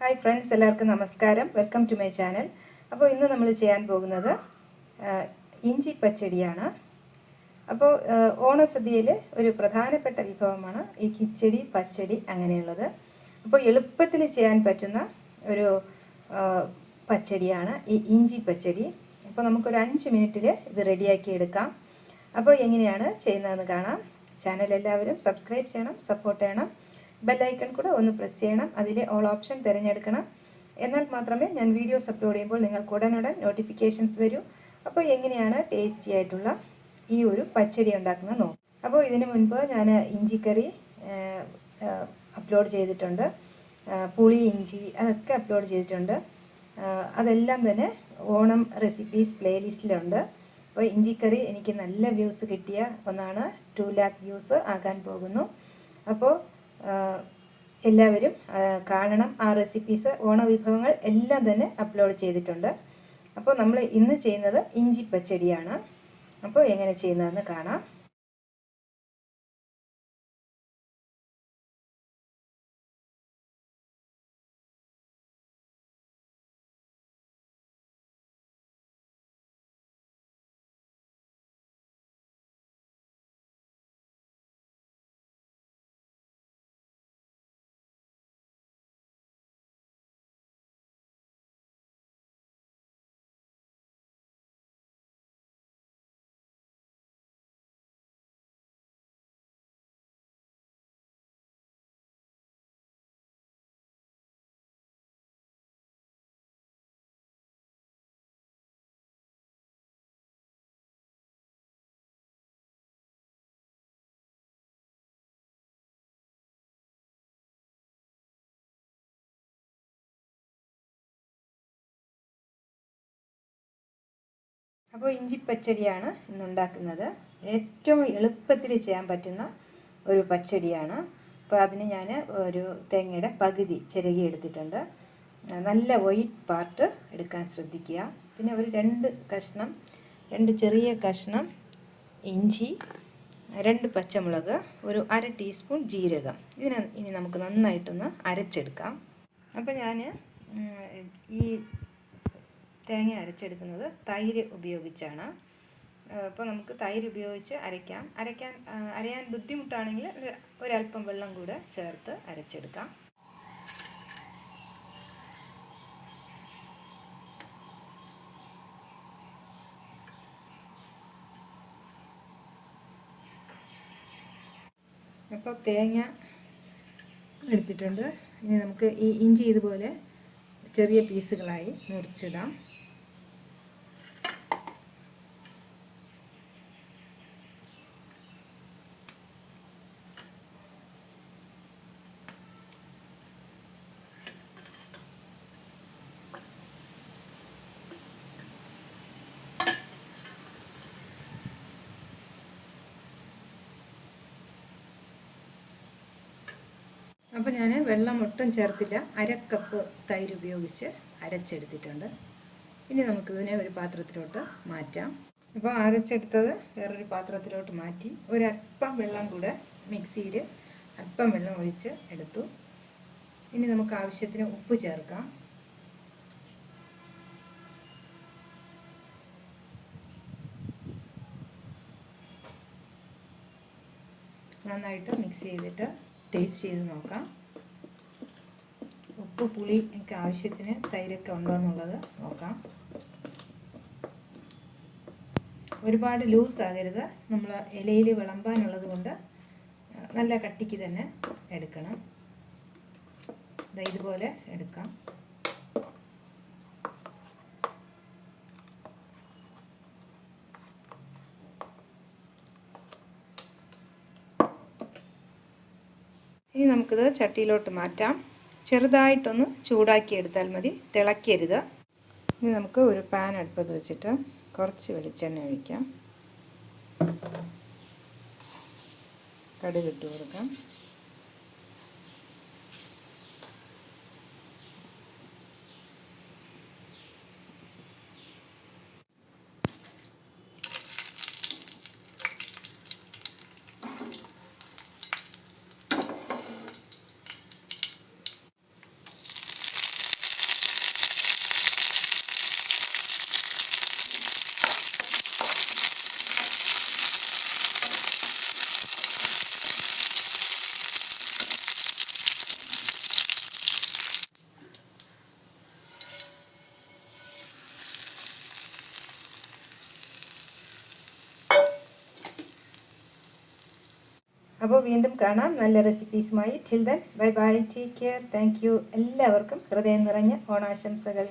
Hi friends എല്ലാവർക്കും നമസ്കാരം. Welcome to my channel അപ്പോൾ ഇന്ന് നമ്മൾ ചെയ്യാൻ പോകുന്നത് ഇഞ്ചി പച്ചടിയാണ്. അപ്പോൾ ഓണസദ്യയിൽ ഒരു പ്രധാനപ്പെട്ട വിഭവമാണ് ഈ കിച്ചടി പച്ചടി അങ്ങനെയുള്ളത്. അപ്പോൾ എളുപ്പത്തിൽ ചെയ്യാൻ പറ്റുന്ന ഒരു പച്ചടിയാണ് ഈ ഇഞ്ചി പച്ചടി. അപ്പോൾ നമുക്കൊരു അഞ്ച് മിനിറ്റിൽ ഇത് റെഡിയാക്കി എടുക്കാം. അപ്പോൾ എങ്ങനെയാണ് ചെയ്യുന്നതെന്ന് കാണാം. ചാനൽ എല്ലാവരും സബ്സ്ക്രൈബ് ചെയ്യണം സപ്പോർട്ട് ചെയ്യണം. ബെല്ലൈക്കൺ കൂടെ ഒന്ന് പ്രസ് ചെയ്യണം. അതിലെ ഓൾ ഓപ്ഷൻ തിരഞ്ഞെടുക്കണം. എന്നാൽ മാത്രമേ ഞാൻ വീഡിയോസ് അപ്ലോഡ് ചെയ്യുമ്പോൾ നിങ്ങൾക്ക് ഉടനുടൻ നോട്ടിഫിക്കേഷൻസ് വരൂ. അപ്പോൾ എങ്ങനെയാണ് ടേസ്റ്റി ആയിട്ടുള്ള ഈ ഒരു പച്ചടി ഉണ്ടാക്കുന്നത് നോക്കും. അപ്പോൾ ഇതിന് മുൻപ് ഞാൻ ഇഞ്ചിക്കറി അപ്ലോഡ് ചെയ്തിട്ടുണ്ട്. പുളി ഇഞ്ചി അതൊക്കെ അപ്ലോഡ് ചെയ്തിട്ടുണ്ട്. അതെല്ലാം തന്നെ ഓണം റെസിപ്പീസ് പ്ലേലിസ്റ്റിലുണ്ട് അപ്പോൾ ഇഞ്ചിക്കറി എനിക്ക് നല്ല വ്യൂസ് കിട്ടിയ ഒന്നാണ് ടു ലാക്ക് വ്യൂസ് ആകാൻ പോകുന്നു. അപ്പോൾ എല്ലാവരും കാണണം. ആ റെസിപ്പീസ് ഓണവിഭവങ്ങൾ എല്ലാം തന്നെ അപ്ലോഡ് ചെയ്തിട്ടുണ്ട്. അപ്പോൾ നമ്മൾ ഇന്ന് ചെയ്യുന്നത് ഇഞ്ചി പച്ചടിയാണ്. അപ്പോൾ എങ്ങനെ ചെയ്യുന്നതെന്ന് കാണാം. അപ്പോൾ ഇഞ്ചി പച്ചടിയാണ് ഇന്നുണ്ടാക്കുന്നത്. ഏറ്റവും എളുപ്പത്തിൽ ചെയ്യാൻ പറ്റുന്ന ഒരു പച്ചടിയാണ്. അപ്പോൾ അതിന് ഞാൻ ഒരു തേങ്ങയുടെ പകുതി ചിരകി എടുത്തിട്ടുണ്ട്. നല്ല വൈറ്റ് പാർട്ട് എടുക്കാൻ ശ്രദ്ധിക്കുക. പിന്നെ ഒരു രണ്ട് കഷ്ണം രണ്ട് ചെറിയ കഷ്ണം ഇഞ്ചി രണ്ട് പച്ചമുളക് ഒരു അര ടീസ്പൂൺ ജീരകം. ഇതിനെ ഇനി നമുക്ക് നന്നായിട്ടൊന്ന് അരച്ചെടുക്കാം. അപ്പോൾ ഞാൻ ഈ തേങ്ങ അരച്ചെടുക്കുന്നത് തൈര് ഉപയോഗിച്ചാണ്. അപ്പോൾ നമുക്ക് തൈര് ഉപയോഗിച്ച് അരയ്ക്കാം. അരയ്ക്കാൻ അരയാൻ ബുദ്ധിമുട്ടാണെങ്കിൽ ഒരു- ഒരല്പം വെള്ളം കൂടെ ചേർത്ത് അരച്ചെടുക്കാം. അപ്പോൾ തേങ്ങ എടുത്തിട്ടുണ്ട്. ഇനി നമുക്ക് ഈ ഇഞ്ചി ഇതുപോലെ ചെറിയ പീസുകളായി മുറിച്ചിടാം. അപ്പോൾ ഞാൻ വെള്ളം ഒട്ടും ചേർത്തില്ല. അരക്കപ്പ് കപ്പ് തൈര് ഉപയോഗിച്ച് അരച്ചെടുത്തിട്ടുണ്ട്. ഇനി നമുക്കിതിനെ ഒരു പാത്രത്തിലോട്ട് മാറ്റാം. അപ്പോൾ അരച്ചെടുത്തത് വേറൊരു പാത്രത്തിലോട്ട് മാറ്റി ഒരല്പം വെള്ളം കൂടെ മിക്സിയിൽ അല്പം വെള്ളം ഒഴിച്ച് എടുത്തു. ഇനി നമുക്ക് ആവശ്യത്തിന് ഉപ്പ് ചേർക്കാം. നന്നായിട്ട് മിക്സ് ചെയ്തിട്ട് ടേസ്റ്റ് ചെയ്ത് നോക്കാം. ഉപ്പ് പുളി എനിക്ക് ആവശ്യത്തിന് തൈരൊക്കെ ഉണ്ടോ എന്നുള്ളത് നോക്കാം. ഒരുപാട് ലൂസ് ആകരുത്. നമ്മൾ ഇലയിൽ വിളമ്പാനുള്ളത് കൊണ്ട് നല്ല കട്ടിക്ക് തന്നെ എടുക്കണം. ഇതുപോലെ എടുക്കാം. ഇനി നമുക്കിത് ചട്ടിയിലോട്ട് മാറ്റാം. ചെറുതായിട്ടൊന്ന് ചൂടാക്കി എടുത്താൽ മതി. തിളക്കരുത്. ഇനി നമുക്ക് ഒരു പാൻ അടുപ്പത്ത് വെച്ചിട്ട് കുറച്ച് വെളിച്ചെണ്ണ ഒഴിക്കാം. കടുകിട്ട് കൊടുക്കാം. അപ്പോൾ വീണ്ടും കാണാം. നല്ല റെസിപ്പീസുമായി then bye bye take care thank you എല്ലാവർക്കും ഹൃദയം നിറഞ്ഞ ഓണാശംസകൾ.